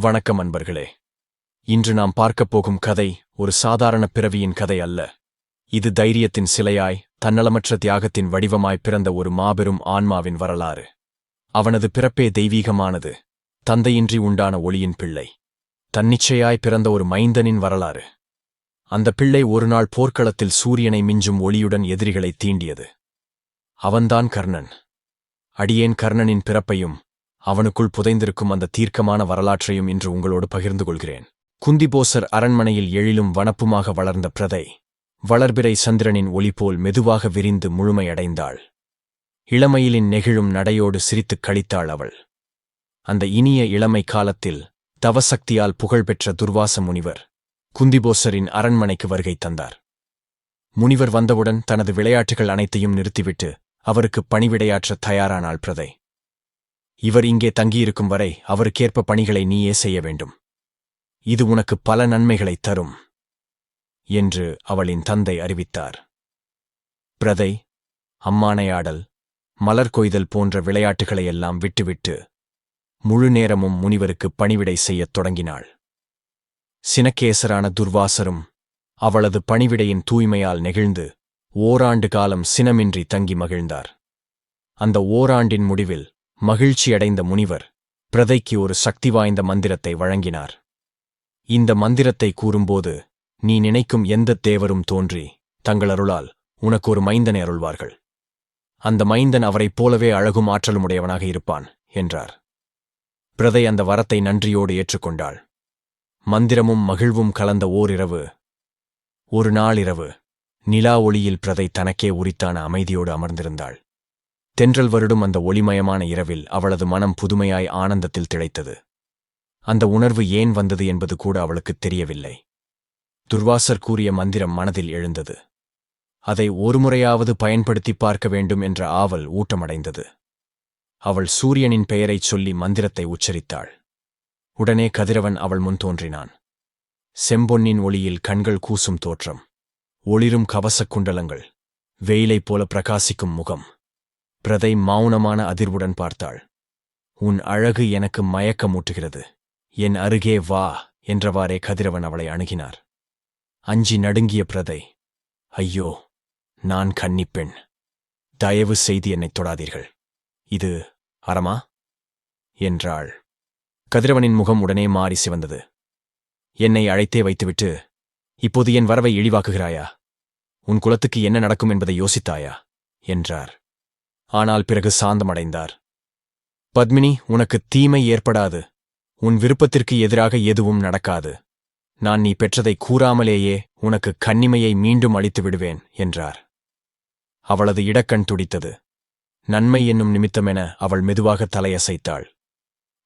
வணக்கம் அன்பர்களே. இன்று நாம் பார்க்கப் போகும் கதை ஒரு சாதாரண பிறவியின் கதை அல்ல. இது தைரியத்தின் சிலையாய் தன்னலமற்ற தியாகத்தின் வடிவமாய் பிறந்த ஒரு மாபெரும் ஆன்மாவின் வரலாறு. அவனது பிறப்பே தெய்வீகமானது. தந்தையின்றி உண்டான ஒளியின் பிள்ளை. தன்னிச்சையாய் பிறந்த ஒரு மைந்தனின் வரலாறு. அந்த பிள்ளை ஒருநாள் போர்க்களத்தில் சூரியனை மிஞ்சும் ஒளியுடன் எதிரிகளை தீண்டியது. அவன்தான் கர்ணன். அடியேன் கர்ணனின் பிறப்பையும் அவனுக்குள் புதைந்திருக்கும் அந்த தீர்க்கமான வரலாற்றையும் இன்று உங்களோடு பகிர்ந்து கொள்கிறேன். குந்திபோசர் அரண்மனையில் எழிலும் வனப்புமாக வளர்ந்த பிரதை வளர்பிறை சந்திரனின் ஒளி போல் மெதுவாக விரிந்து முழுமையடைந்தாள். இளமையிலின் நெகிழும் நடையோடு சிரித்துக் கழித்தாள் அவள். அந்த இனிய இளமை காலத்தில் தவசக்தியால் புகழ்பெற்ற துர்வாச முனிவர் குந்திபோசரின் அரண்மனைக்கு வருகை தந்தார். முனிவர் வந்தவுடன் தனது விளையாட்டுகள் அனைத்தையும் நிறுத்திவிட்டு அவருக்கு பணிவிடையாற்ற தயாரானாள் பிரதை. இவர் இங்கே தங்கியிருக்கும் வரை அவருக்கேற்ப பணிகளை நீயே செய்ய வேண்டும். இது உனக்கு பல நன்மைகளை தரும். என்று அவளின் தந்தை அறிவித்தார். பிரதை அம்மானையாடல் மலர் கொய்தல் போன்ற விளையாட்டுகளையெல்லாம் விட்டுவிட்டு முழு நேரமும் முனிவருக்கு பணிவிடை செய்யத் தொடங்கினாள். சினக்கேசரான துர்வாசரும் அவளது பணிவிடையின் தூய்மையால் நெகிழ்ந்து ஓராண்டு காலம் சினமின்றி தங்கி மகிழ்ந்தார். அந்த ஓராண்டின் முடிவில் மகிழ்ச்சியடைந்த முனிவர் பிரதைக்கு ஒரு சக்தி வாய்ந்த மந்திரத்தை வழங்கினார். இந்த மந்திரத்தை கூறும்போது நீ நினைக்கும் எந்தத் தேவரும் தோன்றி தங்கள் அருளால் உனக்கு ஒரு மைந்தனை அருள்வார்கள். அந்த மைந்தன் அவரைப் போலவே அழகும் ஆற்றலுமுடையவனாக இருப்பான் என்றார். பிரதை அந்த வரத்தை நன்றியோடு ஏற்றுக்கொண்டாள். மந்திரமும் மகிழ்வும் கலந்த ஓரிரவு ஒரு நாளிரவு நிலா ஒளியில் பிரதை தனக்கே உரித்தான அமைதியோடு அமர்ந்திருந்தாள். தென்றல் வருடும் அந்த ஒளிமயமான இரவில் அவளது மனம் புதுமையாய் ஆனந்தத்தில் திளைத்தது. அந்த உணர்வு ஏன் வந்தது என்பது கூட அவளுக்குத் தெரியவில்லை. துர்வாசர் கூறிய மந்திரம் மனதில் எழுந்தது. அதை ஒருமுறையாவது பயன்படுத்திப் பார்க்க வேண்டும் என்ற ஆவல் ஊட்டமடைந்தது. அவள் சூரியனின் பெயரைச் சொல்லி மந்திரத்தை உச்சரித்தாள். உடனே கதிரவன் அவள் முன் தோன்றினான். செம்பொன்னின் ஒளியில் கண்கள் கூசும் தோற்றம். ஒளிரும் கவசக் குண்டலங்கள். வெயிலைப் போல பிரகாசிக்கும் முகம். பிரதை மௌனமான அதிர்வுடன் பார்த்தாள். உன் அழகு எனக்கு மயக்கமூட்டுகிறது. என் அருகே வா என்றவாறே கதிரவன் அவளை அணுகினார். அஞ்சி நடுங்கிய பிரதை ஐயோ நான் கன்னிப்பெண். தயவு செய்து என்னைத் தொடாதீர்கள். இது அறமா? என்றாள். கதிரவனின் முகம் உடனே மாறி சிவந்தது. என்னை அழைத்தே வைத்துவிட்டு இப்போது என் வரவை இழிவாக்குகிறாயா? உன் குலத்துக்கு என்ன நடக்கும் என்பதை யோசித்தாயா? என்றார். ஆனால் பிறகு சாந்தமடைந்தார். பத்மினி உனக்கு தீமை ஏற்படாது. உன் விருப்பத்திற்கு எதிராக எதுவும் நடக்காது. நான் நீ பெற்றதை கூறாமலேயே உனக்கு கன்னிமையை மீண்டும் அளித்து விடுவேன் என்றார். அவளது இடக்கண் துடித்தது. நன்மை என்னும் நிமித்தமென அவள் மெதுவாக தலையசைத்தாள்.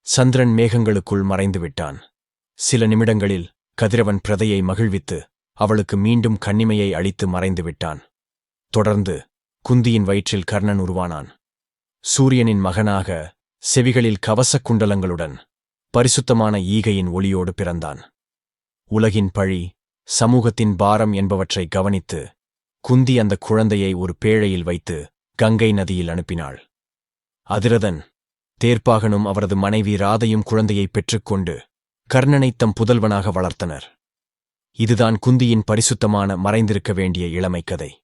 சந்திரன் மேகங்களுக்குள் மறைந்து விட்டான். சில நிமிடங்களில் கதிரவன் பிரதையை மகிழ்வித்து அவளுக்கு மீண்டும் கன்னிமையை அளித்து மறைந்து விட்டான். தொடர்ந்து குந்தியின் வயிற்றில் கர்ணன் உருவானான். சூரியனின் மகனாக செவிகளில் கவசக் குண்டலங்களுடன் பரிசுத்தமான ஈகையின் ஒளியோடு பிறந்தான். உலகின் பழி சமூகத்தின் பாரம் என்பவற்றை கவனித்து குந்தி அந்த குழந்தையை ஒரு பேழையில் வைத்து கங்கை நதியில் அனுப்பினாள். அதிரதன் தேர்ப்பாகனும் அவரது மனைவி ராதையும் குழந்தையை பெற்றுக்கொண்டு கர்ணனைத் தம் புதல்வனாக வளர்த்தனர். இதுதான் குந்தியின் பரிசுத்தமான மறைந்திருக்க வேண்டிய இளமைக்கதை.